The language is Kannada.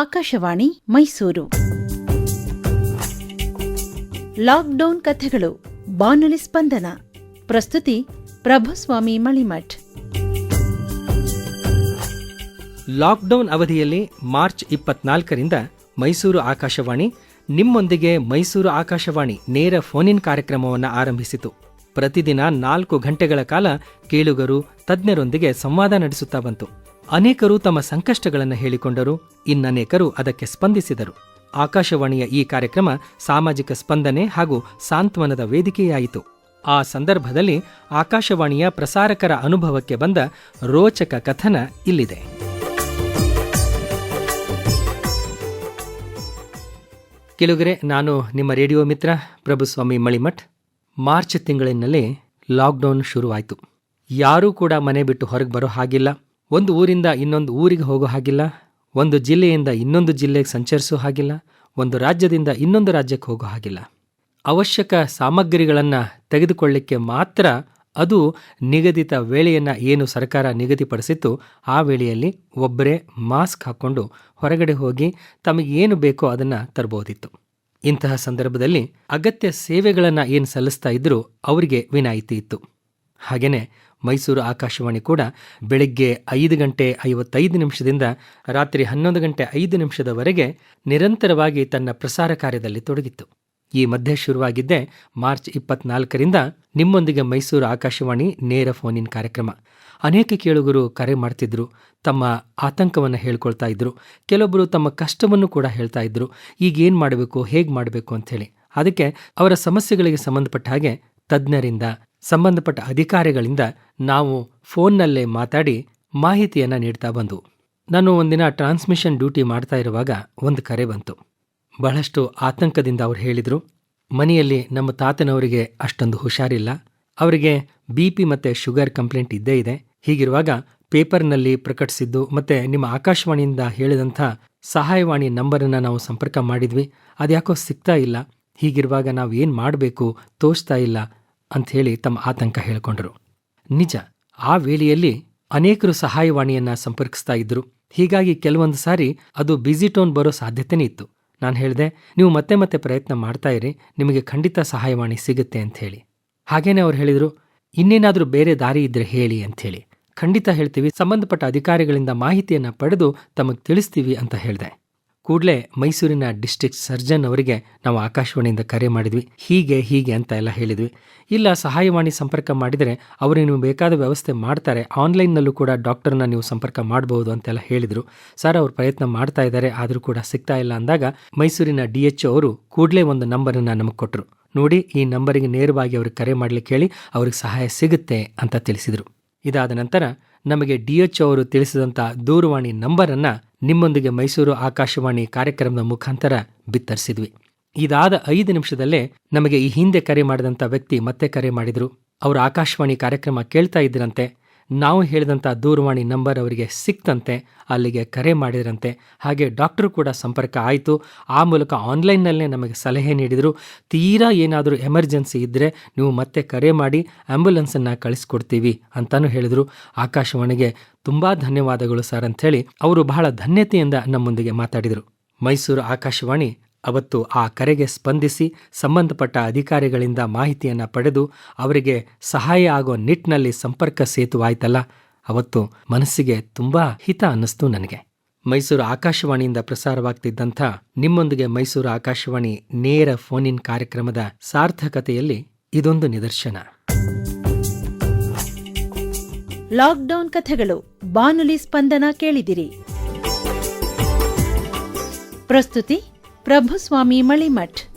ಆಕಾಶವಾಣಿ ಮೈಸೂರು. ಲಾಕ್ಡೌನ್ ಕಥೆಗಳು, ಬಾನುಲಿ ಸ್ಪಂದನ. ಪ್ರಸ್ತುತಿ ಪ್ರಭುಸ್ವಾಮಿ ಮಳಿಮಠ್. ಲಾಕ್ಡೌನ್ ಅವಧಿಯಲ್ಲಿ ಮಾರ್ಚ್ ಇಪ್ಪತ್ನಾಲ್ಕರಿಂದ ಮೈಸೂರು ಆಕಾಶವಾಣಿ, ನಿಮ್ಮೊಂದಿಗೆ ಮೈಸೂರು ಆಕಾಶವಾಣಿ ನೇರ ಫೋನಿನ್ ಕಾರ್ಯಕ್ರಮವನ್ನು ಆರಂಭಿಸಿತು. ಪ್ರತಿದಿನ ನಾಲ್ಕು ಗಂಟೆಗಳ ಕಾಲ ಕೇಳುಗರು, ತಜ್ಞರೊಂದಿಗೆ ಸಂವಾದ ನಡೆಸುತ್ತಾ ಬಂತು. ಅನೇಕರು ತಮ್ಮ ಸಂಕಷ್ಟಗಳನ್ನು ಹೇಳಿಕೊಂಡರು, ಇನ್ನನೇಕರು ಅದಕ್ಕೆ ಸ್ಪಂದಿಸಿದರು. ಆಕಾಶವಾಣಿಯ ಈ ಕಾರ್ಯಕ್ರಮ ಸಾಮಾಜಿಕ ಸ್ಪಂದನೆ ಹಾಗೂ ಸಾಂತ್ವನದ ವೇದಿಕೆಯಾಯಿತು. ಆ ಸಂದರ್ಭದಲ್ಲಿ ಆಕಾಶವಾಣಿಯ ಪ್ರಸಾರಕರ ಅನುಭವಕ್ಕೆ ಬಂದ ರೋಚಕ ಕಥನ ಇಲ್ಲಿದೆ. ಕೆಲುಗರೆ ನಾನು ನಿಮ್ಮ ರೇಡಿಯೋ ಮಿತ್ರ ಪ್ರಭುಸ್ವಾಮಿ ಮಳಿಮಠ್. ಮಾರ್ಚ್ ತಿಂಗಳಿನಲ್ಲಿ ಲಾಕ್ಡೌನ್ ಶುರುವಾಯಿತು. ಯಾರೂ ಕೂಡ ಮನೆ ಬಿಟ್ಟು ಹೊರಗೆ ಬರೋ ಹಾಗಿಲ್ಲ. ಒಂದು ಊರಿಂದ ಇನ್ನೊಂದು ಊರಿಗೆ ಹೋಗೋ ಹಾಗಿಲ್ಲ, ಒಂದು ಜಿಲ್ಲೆಯಿಂದ ಇನ್ನೊಂದು ಜಿಲ್ಲೆಗೆ ಸಂಚರಿಸೋ ಹಾಗಿಲ್ಲ, ಒಂದು ರಾಜ್ಯದಿಂದ ಇನ್ನೊಂದು ರಾಜ್ಯಕ್ಕೆ ಹೋಗೋ ಹಾಗಿಲ್ಲ. ಅವಶ್ಯಕ ಸಾಮಗ್ರಿಗಳನ್ನು ತೆಗೆದುಕೊಳ್ಳಿಕ್ಕೆ ಮಾತ್ರ ಅದು ನಿಗದಿತ ವೇಳೆಯನ್ನು ಏನು ಸರ್ಕಾರ ನಿಗದಿಪಡಿಸಿತ್ತು, ಆ ವೇಳೆಯಲ್ಲಿ ಒಬ್ಬರೇ ಮಾಸ್ಕ್ ಹಾಕ್ಕೊಂಡು ಹೊರಗಡೆ ಹೋಗಿ ತಮಗೆ ಏನು ಬೇಕೋ ಅದನ್ನು ತರಬಹುದಿತ್ತು ಇಂತಹ ಸಂದರ್ಭದಲ್ಲಿ ಅಗತ್ಯ ಸೇವೆಗಳನ್ನು ಏನು ಸಲ್ಲಿಸ್ತಾ ಇದ್ರೂ ಅವರಿಗೆ ವಿನಾಯಿತಿ ಇತ್ತು. ಹಾಗೆಯೇ ಮೈಸೂರು ಆಕಾಶವಾಣಿ ಕೂಡ ಬೆಳಗ್ಗೆ ಐದು ಗಂಟೆ ಐವತ್ತೈದು ನಿಮಿಷದಿಂದ ರಾತ್ರಿ ಹನ್ನೊಂದು ಗಂಟೆ ಐದು ನಿಮಿಷದವರೆಗೆ ನಿರಂತರವಾಗಿ ತನ್ನ ಪ್ರಸಾರ ಕಾರ್ಯದಲ್ಲಿ ತೊಡಗಿತ್ತು. ಈ ಮಧ್ಯೆ ಶುರುವಾಗಿದ್ದೇ ಮಾರ್ಚ್ ಇಪ್ಪತ್ನಾಲ್ಕರಿಂದ ನಿಮ್ಮೊಂದಿಗೆ ಮೈಸೂರು ಆಕಾಶವಾಣಿ ನೇರ ಫೋನ್ ಕಾರ್ಯಕ್ರಮ. ಅನೇಕ ಕೇಳುಗರು ಕರೆ ಮಾಡ್ತಿದ್ರು, ತಮ್ಮ ಆತಂಕವನ್ನು ಹೇಳ್ಕೊಳ್ತಾ ಇದ್ರು ಕೆಲವೊಬ್ಬರು ತಮ್ಮ ಕಷ್ಟವನ್ನು ಕೂಡ ಹೇಳ್ತಾ ಇದ್ರು, ಈಗ ಏನು ಮಾಡಬೇಕು, ಹೇಗೆ ಮಾಡಬೇಕು ಅಂಥೇಳಿ ಅದಕ್ಕೆ ಅವರ ಸಮಸ್ಯೆಗಳಿಗೆ ಸಂಬಂಧಪಟ್ಟ ಹಾಗೆ ತಜ್ಞರಿಂದ ಸಂಬಂಧಪಟ್ಟ ಅಧಿಕಾರಿಗಳಿಂದ ನಾವು ಫೋನ್ನಲ್ಲೇ ಮಾತಾಡಿ ಮಾಹಿತಿಯನ್ನು ನೀಡ್ತಾ ಬಂದು. ನಾನು ಒಂದಿನ ಟ್ರಾನ್ಸ್ಮಿಷನ್ ಡ್ಯೂಟಿ ಮಾಡ್ತಾ ಇರುವಾಗ ಒಂದು ಕರೆ ಬಂತು. ಬಹಳಷ್ಟು ಆತಂಕದಿಂದ ಅವರು ಹೇಳಿದರು, ಮನೆಯಲ್ಲಿ ನಮ್ಮ ತಾತನವರಿಗೆ ಅಷ್ಟೊಂದು ಹುಷಾರಿಲ್ಲ, ಅವರಿಗೆ ಬಿ ಪಿ ಮತ್ತು ಶುಗರ್ ಕಂಪ್ಲೇಂಟ್ ಇದ್ದೇ ಇದೆ, ಹೀಗಿರುವಾಗ ಪೇಪರ್ನಲ್ಲಿ ಪ್ರಕಟಿಸಿದ್ದು ಮತ್ತು ನಿಮ್ಮ ಆಕಾಶವಾಣಿಯಿಂದ ಹೇಳಿದಂಥ ಸಹಾಯವಾಣಿ ನಂಬರನ್ನು ನಾವು ಸಂಪರ್ಕ ಮಾಡಿದ್ವಿ, ಅದ್ಯಾಕೋ ಸಿಗ್ತಾ ಇಲ್ಲ, ಹೀಗಿರುವಾಗ ನಾವು ಏನು ಮಾಡಬೇಕು ತೋಚ್ತಾ ಇಲ್ಲ ಅಂಥೇಳಿ ತಮ್ಮ ಆತಂಕ ಹೇಳಿಕೊಂಡರು. ನಿಜ, ಆ ವೇಳೆಯಲ್ಲಿ ಅನೇಕರು ಸಹಾಯವಾಣಿಯನ್ನ ಸಂಪರ್ಕಿಸ್ತಾ ಇದ್ರು ಹೀಗಾಗಿ ಕೆಲವೊಂದು ಸಾರಿ ಅದು ಬ್ಯುಸಿ ಟೋನ್ ಬರೋ ಸಾಧ್ಯತೆನೇ ಇತ್ತು. ನಾನು ಹೇಳಿದೆ, ನೀವು ಮತ್ತೆ ಮತ್ತೆ ಪ್ರಯತ್ನ ಮಾಡ್ತಾ ಇರಿ, ನಿಮಗೆ ಖಂಡಿತ ಸಹಾಯವಾಣಿ ಸಿಗುತ್ತೆ ಅಂತ ಹೇಳಿ ಹಾಗೇನೆ ಅವ್ರು ಹೇಳಿದರು, ಇನ್ನೇನಾದರೂ ಬೇರೆ ದಾರಿ ಇದ್ರೆ ಹೇಳಿ ಅಂಥೇಳಿ. ಖಂಡಿತ ಹೇಳ್ತೀವಿ, ಸಂಬಂಧಪಟ್ಟ ಅಧಿಕಾರಿಗಳಿಂದ ಮಾಹಿತಿಯನ್ನು ಪಡೆದು ತಮಗೆ ತಿಳಿಸ್ತೀವಿ ಅಂತ ಹೇಳಿದೆ. ಕೂಡಲೇ ಮೈಸೂರಿನ ಡಿಸ್ಟ್ರಿಕ್ಟ್ ಸರ್ಜನ್ ಅವರಿಗೆ ನಾವು ಆಕಾಶವಾಣಿಯಿಂದ ಕರೆ ಮಾಡಿದ್ವಿ. ಹೀಗೆ ಹೀಗೆ ಅಂತ ಎಲ್ಲ ಹೇಳಿದ್ವಿ. ಇಲ್ಲ, ಸಹಾಯವಾಣಿ ಸಂಪರ್ಕ ಮಾಡಿದರೆ ಅವರು ನಿಮಗೆ ಬೇಕಾದ ವ್ಯವಸ್ಥೆ ಮಾಡ್ತಾರೆ. ಆನ್ಲೈನ್ನಲ್ಲೂ ಕೂಡ ಡಾಕ್ಟರ್ನ ನೀವು ಸಂಪರ್ಕ ಮಾಡಬಹುದು ಅಂತೆಲ್ಲ ಹೇಳಿದರು. ಸರ್, ಅವರು ಪ್ರಯತ್ನ ಮಾಡ್ತಾ ಇದ್ದಾರೆ, ಆದರೂ ಕೂಡ ಸಿಗ್ತಾ ಇಲ್ಲ ಅಂದಾಗ ಮೈಸೂರಿನ ಡಿ ಎಚ್ ಅವರು ಕೂಡಲೇ ಒಂದು ನಂಬರನ್ನು ನಮಗೆ ಕೊಟ್ಟರು ನೋಡಿ, ಈ ನಂಬರಿಗೆ ನೇರವಾಗಿ ಅವ್ರಿಗೆ ಕರೆ ಮಾಡಲಿಕ್ಕೆ ಹೇಳಿ ಅವ್ರಿಗೆ ಸಹಾಯ ಸಿಗುತ್ತೆ ಅಂತ ತಿಳಿಸಿದರು. ಇದಾದ ನಂತರ ನಮಗೆ ಡಿ ಎಚ್ ಅವರು ತಿಳಿಸಿದಂಥ ದೂರವಾಣಿ ನಂಬರನ್ನು ನಿಮ್ಮೊಂದಿಗೆ ಮೈಸೂರು ಆಕಾಶವಾಣಿ ಕಾರ್ಯಕ್ರಮದ ಮುಖಾಂತರ ಬಿತ್ತರಿಸಿದ್ವಿ. ಇದಾದ ಐದು ನಿಮಿಷದಲ್ಲೇ ನಮಗೆ ಈ ಹಿಂದೆ ಕರೆ ಮಾಡಿದಂಥ ವ್ಯಕ್ತಿ ಮತ್ತೆ ಕರೆ ಮಾಡಿದ್ರು. ಅವರು ಆಕಾಶವಾಣಿ ಕಾರ್ಯಕ್ರಮ ಕೇಳ್ತಾ ಇದ್ರಂತೆ ನಾವು ಹೇಳಿದಂಥ ದೂರವಾಣಿ ನಂಬರ್ ಅವರಿಗೆ ಸಿಕ್ತಂತೆ, ಅಲ್ಲಿಗೆ ಕರೆ ಮಾಡಿದ್ರಂತೆ. ಹಾಗೆ ಡಾಕ್ಟರ್ ಕೂಡ ಸಂಪರ್ಕ ಆಯಿತು. ಆ ಮೂಲಕ ಆನ್ಲೈನ್ನಲ್ಲೇ ನಮಗೆ ಸಲಹೆ ನೀಡಿದರು. ತೀರಾ ಏನಾದರೂ ಎಮರ್ಜೆನ್ಸಿ ಇದ್ದರೆ ನೀವು ಮತ್ತೆ ಕರೆ ಮಾಡಿ ಆ್ಯಂಬುಲೆನ್ಸನ್ನು ಕಳಿಸ್ಕೊಡ್ತೀವಿ ಅಂತಲೂ ಹೇಳಿದರು. ಆಕಾಶವಾಣಿಗೆ ತುಂಬ ಧನ್ಯವಾದಗಳು ಸರ್ ಅಂಥೇಳಿ. ಅವರು ಬಹಳ ಧನ್ಯತೆಯಿಂದ ನಮ್ಮೊಂದಿಗೆ ಮಾತಾಡಿದರು. ಮೈಸೂರು ಆಕಾಶವಾಣಿ ಅವತ್ತು ಆ ಕರೆಗೆ ಸ್ಪಂದಿಸಿ ಸಂಬಂಧಪಟ್ಟ ಅಧಿಕಾರಿಗಳಿಂದ ಮಾಹಿತಿಯನ್ನು ಪಡೆದು ಅವರಿಗೆ ಸಹಾಯ ಆಗೋ ನಿಟ್ಟಿನಲ್ಲಿ ಸಂಪರ್ಕ ಸೇತುವಾಯ್ತಲ್ಲ. ಅವತ್ತು ಮನಸ್ಸಿಗೆ ತುಂಬ ಹಿತ ಅನ್ನಿಸ್ತು ನನಗೆ. ಮೈಸೂರು ಆಕಾಶವಾಣಿಯಿಂದ ಪ್ರಸಾರವಾಗ್ತಿದ್ದಂಥ ನಿಮ್ಮೊಂದಿಗೆ ಮೈಸೂರು ಆಕಾಶವಾಣಿ ನೇರ ಫೋನ್ ಕಾರ್ಯಕ್ರಮದ ಸಾರ್ಥಕತೆಯಲ್ಲಿ ಇದೊಂದು ನಿದರ್ಶನ. ಲಾಕ್ಡೌನ್ ಕಥೆಗಳು, ಬಾನುಲಿ ಸ್ಪಂದನ ಕೇಳಿದಿರಿ. ಪ್ರಸ್ತುತಿ ಪ್ರಭುಸ್ವಾಮಿ ಮಳಿಮಠ್.